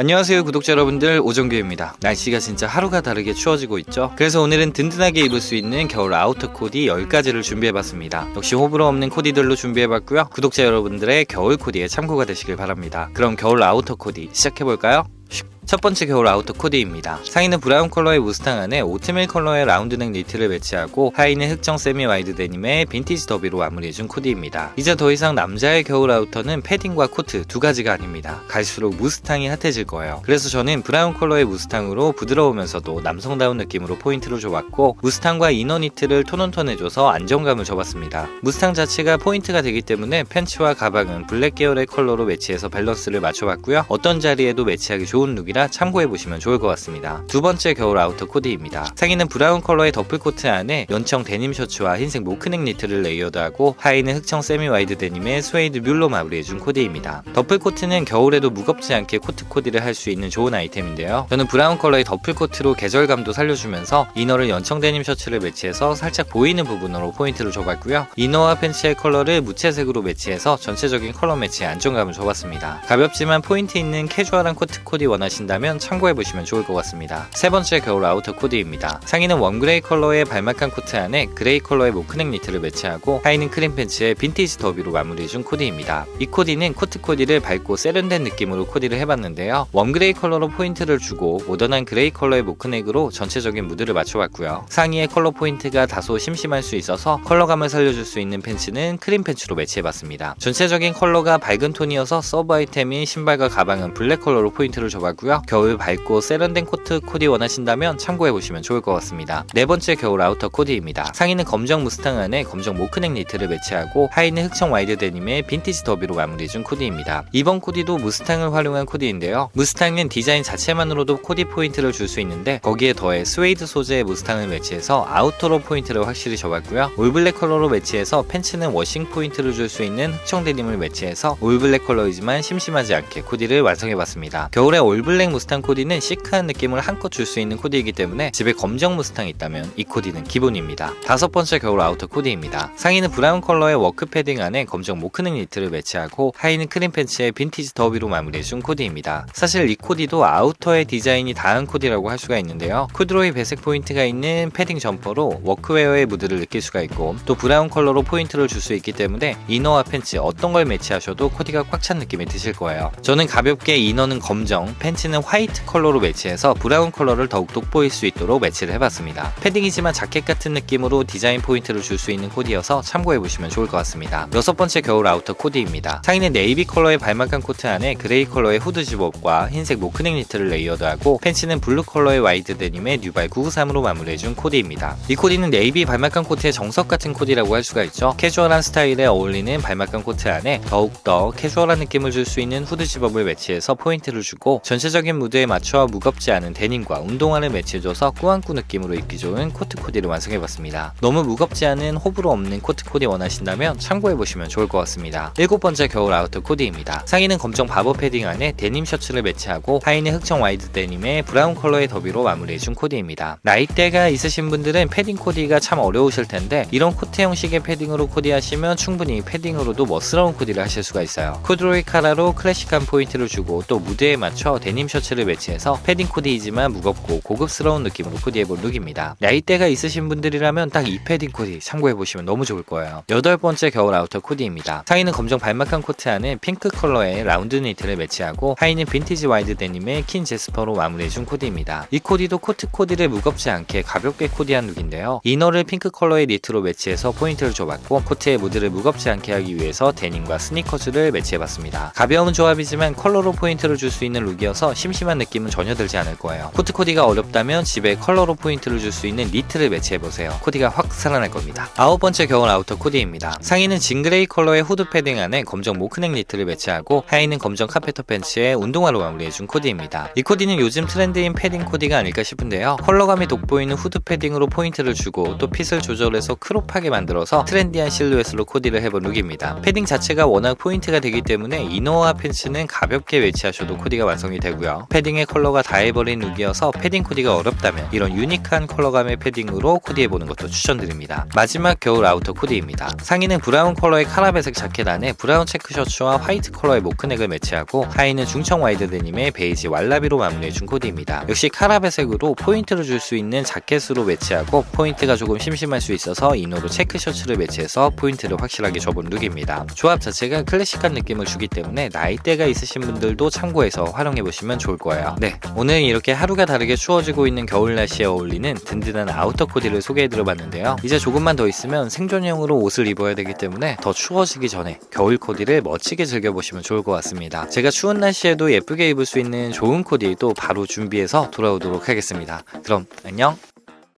안녕하세요 구독자 여러분들. 오정규입니다. 날씨가 진짜 하루가 다르게 추워지고 있죠? 그래서 오늘은 든든하게 입을 수 있는 겨울 아우터 코디 10가지를 준비해봤습니다. 역시 호불호 없는 코디들로 준비해봤고요. 구독자 여러분들의 겨울 코디에 참고가 되시길 바랍니다. 그럼 겨울 아우터 코디 시작해볼까요? 첫 번째 겨울 아우터 코디입니다. 상의는 브라운 컬러의 무스탕 안에 오트밀 컬러의 라운드넥 니트를 매치하고 하의는 흑정 세미 와이드 데님의 빈티지 더비로 마무리해준 코디입니다. 이제 더 이상 남자의 겨울 아우터는 패딩과 코트 두 가지가 아닙니다. 갈수록 무스탕이 핫해질 거예요. 그래서 저는 브라운 컬러의 무스탕으로 부드러우면서도 남성다운 느낌으로 포인트를 줘봤고 무스탕과 이너 니트를 톤온톤해줘서 안정감을 줘봤습니다. 무스탕 자체가 포인트가 되기 때문에 팬츠와 가방은 블랙 계열의 컬러로 매치해서 밸런스를 맞춰봤고요. 어떤 자리에도 매치하기 좋은 룩이라 참고해보시면 좋을 것 같습니다. 두 번째 겨울 아우터 코디입니다. 상의는 브라운 컬러의 더플 코트 안에 연청 데님 셔츠와 흰색 모크넥 니트를 레이어드하고 하의는 흑청 세미 와이드 데님의 스웨이드 뮬로 마무리해준 코디입니다. 더플 코트는 겨울에도 무겁지 않게 코트 코디를 할 수 있는 좋은 아이템인데요. 저는 브라운 컬러의 더플 코트로 계절감도 살려주면서 이너를 연청 데님 셔츠를 매치해서 살짝 보이는 부분으로 포인트를 줘봤고요. 이너와 팬츠의 컬러를 무채색으로 매치해서 전체적인 컬러 매치에 안정감을 줘봤습니다. 가볍지만 포인트 있는 캐주얼한 코트 코디 원하신 다면 참고해 보시면 좋을 것 같습니다. 세 번째 겨울 아우터 코디입니다. 상의는 웜그레이 컬러의 발막한 코트 안에 그레이 컬러의 모크넥 니트를 매치하고 하의는 크림 팬츠에 빈티지 더비로 마무리해준 코디입니다. 이 코디는 코트 코디를 밝고 세련된 느낌으로 코디를 해봤는데요. 웜그레이 컬러로 포인트를 주고 모던한 그레이 컬러의 모크넥으로 전체적인 무드를 맞춰봤고요. 상의의 컬러 포인트가 다소 심심할 수 있어서 컬러감을 살려줄 수 있는 팬츠는 크림 팬츠로 매치해봤습니다. 전체적인 컬러가 밝은 톤이어서 서브 아이템인 신발과 가방은 블랙 컬러로 포인트를 줘봤고요. 겨울 밝고 세련된 코트 코디 원하신다면 참고해보시면 좋을 것 같습니다. 네 번째 겨울 아우터 코디입니다. 상의는 검정 무스탕 안에 검정 모크넥 니트를 매치하고 하의는 흑청 와이드 데님의 빈티지 더비로 마무리해준 코디입니다. 이번 코디도 무스탕을 활용한 코디인데요. 무스탕은 디자인 자체만으로도 코디 포인트를 줄 수 있는데 거기에 더해 스웨이드 소재의 무스탕을 매치해서 아우터로 포인트를 확실히 줘봤고요. 올블랙 컬러로 매치해서 팬츠는 워싱 포인트를 줄 수 있는 흑청 데님을 매치해서 올블랙 컬러이지만 심심하지 않게 코디를 완성해봤습니다. 겨울에 올블랙 무스탕 코디는 시크한 느낌을 한껏 줄 수 있는 코디이기 때문에 집에 검정 무스탕이 있다면 이 코디는 기본입니다. 다섯 번째 겨울 아우터 코디입니다. 상의는 브라운 컬러의 워크 패딩 안에 검정 모크넥 니트를 매치하고 하의는 크림 팬츠에 빈티지 더비로 마무리해준 코디입니다. 사실 이 코디도 아우터의 디자인이 다한 코디라고 할 수가 있는데요. 코드로이 배색 포인트가 있는 패딩 점퍼로 워크웨어의 무드를 느낄 수가 있고 또 브라운 컬러로 포인트를 줄 수 있기 때문에 이너와 팬츠 어떤 걸 매치하셔도 코디가 꽉 찬 느낌이 드실 거예요. 저는 가볍게 이너는 검정, 팬 츠는 화이트 컬러로 매치해서 브라운 컬러를 더욱 돋보일 수 있도록 매치를 해봤습니다. 패딩이지만 자켓 같은 느낌으로 디자인 포인트를 줄 수 있는 코디여서 참고해보시면 좋을 것 같습니다. 여섯 번째 겨울 아우터 코디입니다. 상의는 네이비 컬러의 발막한 코트 안에 그레이 컬러의 후드 집업과 흰색 모크넥 니트를 레이어드하고 팬츠는 블루 컬러의 와이드 데님의 뉴발 993으로 마무리해준 코디입니다. 이 코디는 네이비 발막한 코트의 정석 같은 코디라고 할 수가 있죠. 캐주얼한 스타일에 어울리는 발막한 코트 안에 더욱더 캐주얼한 느낌을 줄 수 있는 후드 집업을 매치해서 포인트를 주고 전체적인 무드에 맞춰 무겁지 않은 데님과 운동화를 매치해줘서 꾸안꾸 느낌으로 입기 좋은 코트 코디를 완성해봤습니다. 너무 무겁지 않은 호불호 없는 코트 코디 원하신다면 참고해보시면 좋을 것 같습니다. 일곱 번째 겨울 아우터 코디입니다. 상의는 검정 바버 패딩 안에 데님 셔츠를 매치하고 하의는 흑청 와이드 데님의 브라운 컬러의 더비로 마무리해준 코디입니다. 나이대가 있으신 분들은 패딩 코디가 참 어려우실 텐데 이런 코트 형식의 패딩으로 코디하시면 충분히 패딩으로도 멋스러운 코디를 하실 수가 있어요. 코드로이 카라로 클래식한 포인트를 주고 또 무드에 맞춰 데님 셔츠를 매치해서 패딩 코디이지만 무겁고 고급스러운 느낌으로 코디해볼 룩입니다. 나이대가 있으신 분들이라면 딱 이 패딩 코디 참고해보시면 너무 좋을 거예요. 여덟 번째 겨울 아우터 코디입니다. 상의는 검정 발막한 코트 안에 핑크 컬러의 라운드 니트를 매치하고 하의는 빈티지 와이드 데님의 킨 제스퍼로 마무리해준 코디입니다. 이 코디도 코트 코디를 무겁지 않게 가볍게 코디한 룩인데요. 이너를 핑크 컬러의 니트로 매치해서 포인트를 줘봤고 코트의 무드를 무겁지 않게 하기 위해서 데님과 스니커즈를 매치해봤습니다. 가벼운 조합이지만 컬러로 포인트를 줄 수 있는 룩이어서 심심한 느낌은 전혀 들지 않을 거예요. 코트 코디가 어렵다면 집에 컬러로 포인트를 줄 수 있는 니트를 매치해보세요. 코디가 확 살아날 겁니다. 아홉 번째 겨울 아우터 코디입니다. 상의는 징그레이 컬러의 후드 패딩 안에 검정 모크넥 니트를 매치하고 하의는 검정 카페터 팬츠에 운동화로 마무리해준 코디입니다. 이 코디는 요즘 트렌드인 패딩 코디가 아닐까 싶은데요. 컬러감이 돋보이는 후드 패딩으로 포인트를 주고 또 핏을 조절해서 크롭하게 만들어서 트렌디한 실루엣으로 코디를 해본 룩입니다. 패딩 자체가 워낙 포인트가 되기 때문에 이너와 팬츠는 가볍게 매치하셔도 코디가 완성이 되고요. 있고요. 패딩의 컬러가 다 해버린 룩이어서 패딩 코디가 어렵다면 이런 유니크한 컬러감의 패딩으로 코디해보는 것도 추천드립니다. 마지막 겨울 아우터 코디입니다. 상의는 브라운 컬러의 카라베색 자켓 안에 브라운 체크 셔츠와 화이트 컬러의 모크넥을 매치하고 하의는 중청 와이드 데님의 베이지 왈라비로 마무리해준 코디입니다. 역시 카라베색으로 포인트를 줄 수 있는 자켓으로 매치하고 포인트가 조금 심심할 수 있어서 이너로 체크 셔츠를 매치해서 포인트를 확실하게 줘본 룩입니다. 조합 자체가 클래식한 느낌을 주기 때문에 나이대가 있으신 분들도 참고해서 활용해보시면 좋을 거예요. 네, 오늘 이렇게 하루가 다르게 추워지고 있는 겨울 날씨에 어울리는 든든한 아우터 코디를 소개해드려봤는데요. 이제 조금만 더 있으면 생존형으로 옷을 입어야 되기 때문에 더 추워지기 전에 겨울 코디를 멋지게 즐겨보시면 좋을 것 같습니다. 제가 추운 날씨에도 예쁘게 입을 수 있는 좋은 코디 또 바로 준비해서 돌아오도록 하겠습니다. 그럼 안녕!